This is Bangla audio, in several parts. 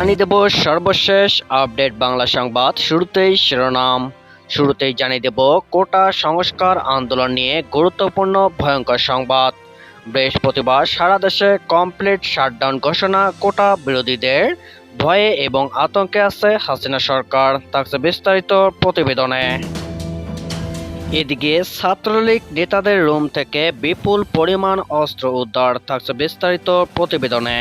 জানিয়ে দেব সর্বশেষ আপডেট বাংলা সংবাদ। শুরুতেই শিরোনাম। শুরুতেই জানিয়ে দেব, কোটা সংস্কার আন্দোলন নিয়ে গুরুত্বপূর্ণ ভয়ঙ্কর সংবাদ। বৃহস্পতিবার সারা দেশে কমপ্লিট শাটডাউন ঘোষণা কোটা বিরোধীদের ভয়ে এবং আতঙ্কে আছে হাসিনা সরকার, থাকছে বিস্তারিত প্রতিবেদনে। এদিকে ছাত্রলীগ নেতাদের রুম থেকে বিপুল পরিমাণ অস্ত্র উদ্ধার, থাকছে বিস্তারিত প্রতিবেদনে।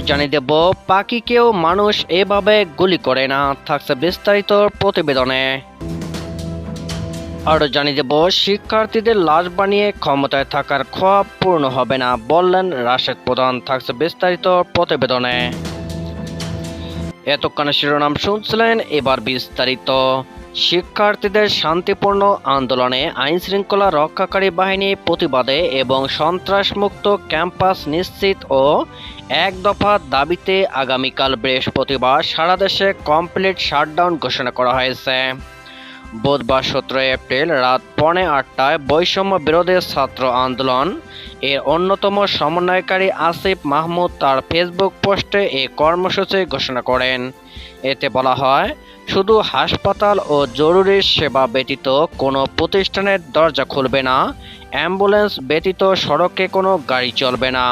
জানিয়ে দেব পাখিকেও মানুষ এভাবে গুলি করে না, থাকছে বিস্তারিত প্রতিবেদনে। আরও জানিয়ে দেব, শিক্ষার্থীদের লাশ বানিয়ে ক্ষমতায় থাকার খোয়াব পূর্ণ হবে না বললেন রাশেদ প্রধান, থাকছে বিস্তারিত প্রতিবেদনে। এতক্ষণ শিরোনাম শুনছিলেন এবার বিস্তারিত। শিক্ষার্থীদের শান্তিপূর্ণ আন্দোলনে আইন শৃঙ্খলা রক্ষাকারী বাহিনী প্রতিবাদে এবং সন্ত্রাসমুক্ত ক্যাম্পাস নিশ্চিত ও এক দফা দাবিতে আগামীকাল বৃহস্পতিবার সারা দেশে কমপ্লিট শাটডাউন ঘোষণা করা হয়েছে। বুধবার সতেরো এপ্রিল রাত পৌনে আটটায় বৈষম্য বিরোধী ছাত্র আন্দোলন, এর অন্যতম সমন্বয়কারী আসিফ মাহমুদ তার ফেসবুক পোস্টে এই কর্মসূচি ঘোষণা করেন। এতে বলা হয়, শুধু হাসপাতাল ও জরুরি সেবা ব্যতীত কোনো প্রতিষ্ঠানের দরজা খুলবে না, অ্যাম্বুলেন্স ব্যতীত সড়কে কোনো গাড়ি চলবে না।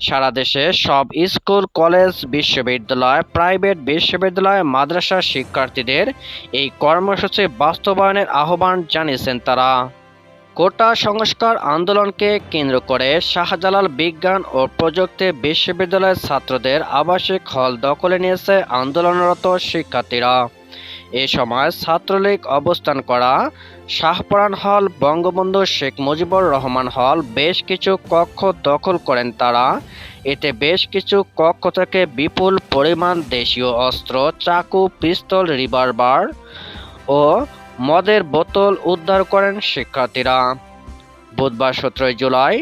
সারা দেশে সব স্কুল, কলেজ, বিশ্ববিদ্যালয়, প্রাইভেট বিশ্ববিদ্যালয় মাদ্রাসা শিক্ষার্থীদের এই কর্মসূচি বাস্তবায়নের আহ্বান জানিয়েছেন তারা। কোটা সংস্কার আন্দোলনকে কেন্দ্র করে শাহজালাল বিজ্ঞান ও প্রযুক্তি বিশ্ববিদ্যালয়ের ছাত্রদের আবাসিক হল দখলে নিয়েছে আন্দোলনরত শিক্ষার্থীরা। এ সময় ছাত্রলীগ অবস্থান করা শাহপরান হল, বঙ্গবন্ধু শেখ মুজিবুর রহমান হল বেশ কিছু কক্ষ দখল করেন তারা। এতে বেশ কিছু কক্ষ থেকে বিপুল পরিমাণ দেশীয় অস্ত্র, চাকু, পিস্তল, রিভলভার ও মদের বোতল উদ্ধার করেন শিক্ষার্থীরা। বুধবার সতেরোই জুলাই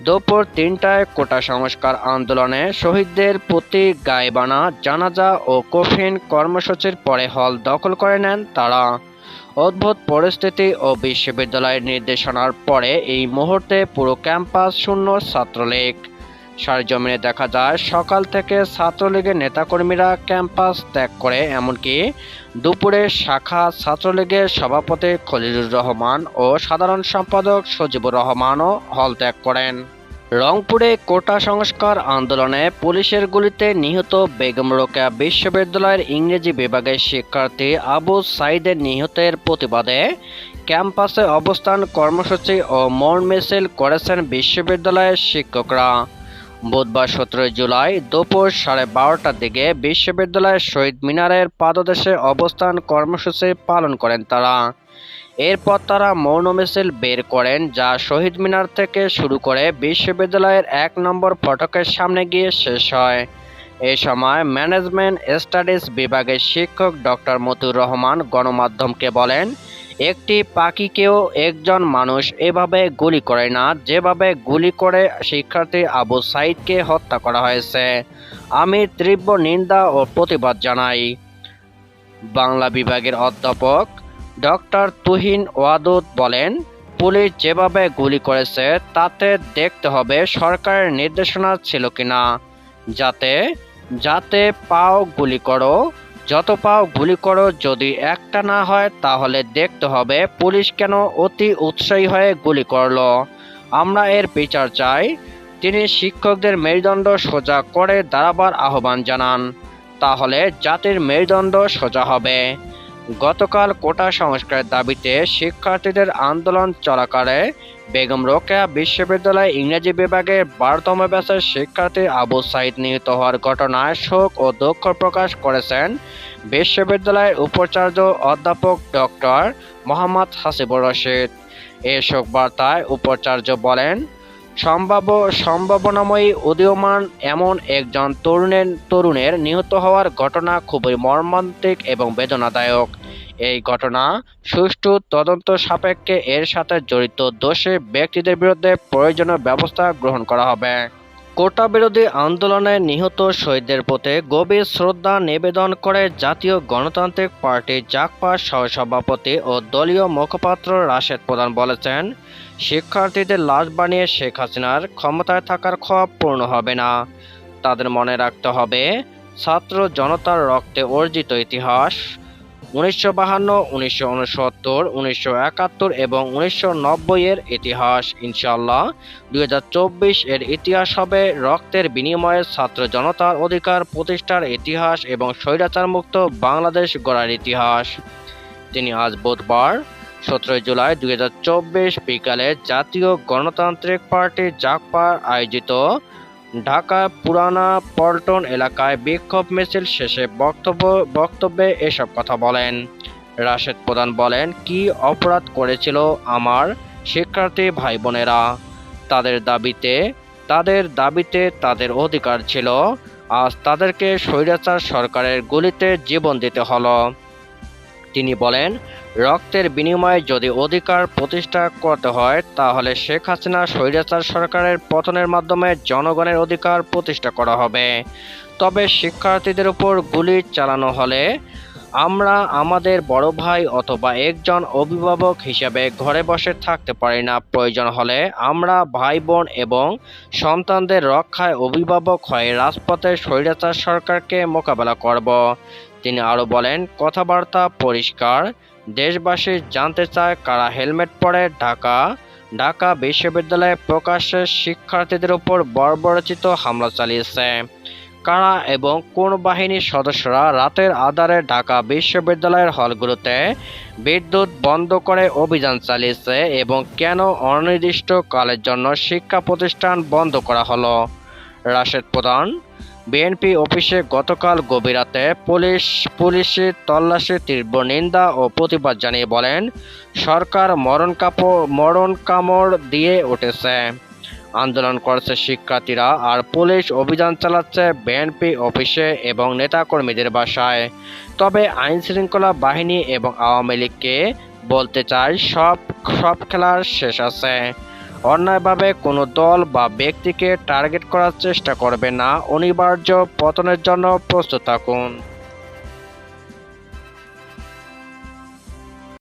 দুপুর তিনটায় কোটা সংস্কার আন্দোলনে শহীদদের প্রতি গায়েবানা জানাজা ও কফিন কর্মসূচির পরে হল দখল করে নেন তারা। অদ্ভুত পরিস্থিতি ও বিশ্ববিদ্যালয়ের নির্দেশনার পরে এই মুহূর্তে পুরো ক্যাম্পাস শূন্য ছাত্রলীগ। সরজমিনে দেখা যায় সকাল থেকে ছাত্রলীগের নেতাকর্মীরা ক্যাম্পাস ত্যাগ করে, এমনকি দুপুরে শাখা ছাত্রলীগের সভাপতি খলিলুর রহমান ও সাধারণ সম্পাদক সজিবুর রহমানও হল ত্যাগ করেন। রংপুরে কোটা সংস্কার আন্দোলনে পুলিশের গুলিতে নিহত বেগম রোকেয়া বিশ্ববিদ্যালয়ের ইংরেজি বিভাগের শিক্ষার্থী আবু সাইদের নিহতের প্রতিবাদে ক্যাম্পাসে অবস্থান কর্মসূচি ও মৌন মিছিল করেছেন বিশ্ববিদ্যালয়ের শিক্ষকরা। বুধবার সতেরোই জুলাই দুপুর সাড়ে বারোটার দিকে বিশ্ববিদ্যালয়ের শহীদ মিনারের পাদদেশে অবস্থান কর্মসূচি পালন করেন তারা। এরপর তারা মৌন মিছিল বের করেন, যা শহীদ মিনার থেকে শুরু করে বিশ্ববিদ্যালয়ের এক নম্বর ফটকের সামনে গিয়ে শেষ হয়। এ সময় ম্যানেজমেন্ট স্টাডিজ বিভাগের শিক্ষক ডক্টর মতুর রহমান গণমাধ্যমকে বলেন, একটি পাখিকেও একজন মানুষ এভাবে গুলি করে না, যেভাবে গুলি করে শিক্ষার্থী আবু সাইদকে হত্যা করা হয়েছে। আমি তীব্র নিন্দা ও প্রতিবাদ জানাই। বাংলা বিভাগের অধ্যাপক ডক্টর তুহিন ওয়াদুদ বলেন, পুলিশ যেভাবে গুলি করেছে, তাতে দেখতে হবে সরকারের নির্দেশনা ছিল কিনা, যাতে যাতে পাও গুলি করো। যত পাও গুলি করো, যদি একটা না হয়, তাহলে দেখতে হবে পুলিশ কেন অতি উৎসাহী হয়ে গুলি করল। আমরা এর বিচার চাই। তিনি শিক্ষকদের মেরুদণ্ড সোজা করে দাঁড়াবার আহ্বান জানান। তাহলে জাতির মেরুদণ্ড সোজা হবে। গতকাল কোটা সংস্কারের দাবিতে শিক্ষার্থীদের আন্দোলন চলাকালে বেগম রোকেয়া বিশ্ববিদ্যালয় ইংরেজি বিভাগের বারোতম ব্যাচের শিক্ষার্থী আবু সাইদ নিহত হওয়ার ঘটনায় শোক ও দুঃখ প্রকাশ করেছেন বিশ্ববিদ্যালয়ের উপাচার্য অধ্যাপক ডক্টর মোহাম্মদ হাসিবুর রশিদ। এ শোক বার্তায় উপাচার্য বলেন সম্ভাব্য সম্ভাবনাময়ী উদীয়মান এমন একজন তরুণের তরুণের নিহত হওয়ার ঘটনা খুবই মর্মান্তিক এবং বেদনাদায়ক। এই ঘটনা সুষ্ঠু তদন্ত সাপেক্ষে এর সাথে জড়িত দোষী ব্যক্তিদের বিরুদ্ধে প্রয়োজনীয় ব্যবস্থা গ্রহণ করা হবে। কোটা বিরোধী আন্দোলনে নিহত শহীদদের প্রতি গভীর শ্রদ্ধা নিবেদন করে জাতীয় গণতান্ত্রিক পার্টি জাকপা সহসভাপতি ও দলীয় মুখপাত্র রাশেদ প্রধান বলেছেন, শিক্ষার্থীদের লাশ বানিয়ে শেখ হাসিনার ক্ষমতায় থাকার খোয়াব পূর্ণ হবে না। তাদের মনে রাখতে হবে, ছাত্র জনতার রক্তে অর্জিত ইতিহাস উনিশশো বাহান্ন, উনিশশো উনসত্তর, উনিশশো একাত্তর এবং উনিশশো নব্বই এর ইতিহাস। ইনশাল্লাহ দুই হাজার চব্বিশ এর ইতিহাস হবে রক্তের বিনিময়ে ছাত্র জনতার অধিকার, প্রতিষ্ঠার ইতিহাস এবং স্বৈরাচার মুক্ত বাংলাদেশ গড়ার ইতিহাস। তিনি আজ বুধবার, সতেরোই জুলাই দুই হাজার চব্বিশ বিকালে জাতীয় গণতান্ত্রিক পার্টি জাকপার আয়োজিত ঢাকা পুরানা পল্টন এলাকায় বিক্ষোভ মিছিল শেষে বক্তব্য, বক্তব্যে এসব কথা বলেন। রাশেদ প্রধান বলেন, কি অপরাধ করেছিল আমার শিক্ষার্থী ভাই বোনেরা তাদের দাবিতে তাদের দাবিতে তাদের অধিকার ছিল। আজ তাদেরকে স্বৈরাচার সরকারের গুলিতে জীবন দিতে হলো। তিনি বলেন, রক্তের বিনিময়ে যদি অধিকার প্রতিষ্ঠা করতে হয়, তাহলে শেখ হাসিনা স্বৈরাচার সরকারের পতনের মাধ্যমে জনগণের অধিকার প্রতিষ্ঠা করা হবে। তবে শিক্ষার্থীদের উপর গুলি চালানো হলে আমরা আমাদের বড় ভাই অথবা একজন অভিভাবক হিসেবে ঘরে বসে থাকতে পারি না। প্রয়োজন হলে আমরা ভাই বোন এবং সন্তানদের রক্ষায় অভিভাবক হয়ে রাজপথে স্বৈরাচার সরকারকে মোকাবেলা করব। তিনি আরও বলেন, কথাবার্তা পরিষ্কার, দেশবাসী জানতে চায় কারা হেলমেট পরে ঢাকা ঢাকা বিশ্ববিদ্যালয়ে প্রকাশ্যে শিক্ষার্থীদের উপর বর্বরচিত হামলা চালিয়েছে। কারা এবং কোন বাহিনীর সদস্যরা রাতের আধারে ঢাকা বিশ্ববিদ্যালয়ের হলগুলোতে বিদ্যুৎ বন্ধ করে অভিযান চালিয়েছে এবং কেন অনির্দিষ্টকালের জন্য শিক্ষা প্রতিষ্ঠান বন্ধ করা হলো? রাশেদ প্রধান, বিএনপি অফিসে গতকাল গভীর রাতে পুলিশ পুলিশের তল্লাশি তীব্র নিন্দা ও প্রতিবাদ জানিয়ে বলেন, সরকার মরণ কাপড় মরণ কামড় দিয়ে উঠেছে। আন্দোলন করছে শিক্ষার্থীরা আর পুলিশ অভিযান চালাচ্ছে বিএনপি অফিসে এবং নেতাকর্মীদের বাসায়। তবে আইন শৃঙ্খলা বাহিনী এবং আওয়ামী লীগকে বলতে চাই সব সব খেলার শেষ আছে। অন্যায়ভাবে কোনো দল বা ব্যক্তিকে টার্গেট করার চেষ্টা করবে না। অনিবার্য পতনের জন্য প্রস্তুত থাকুন।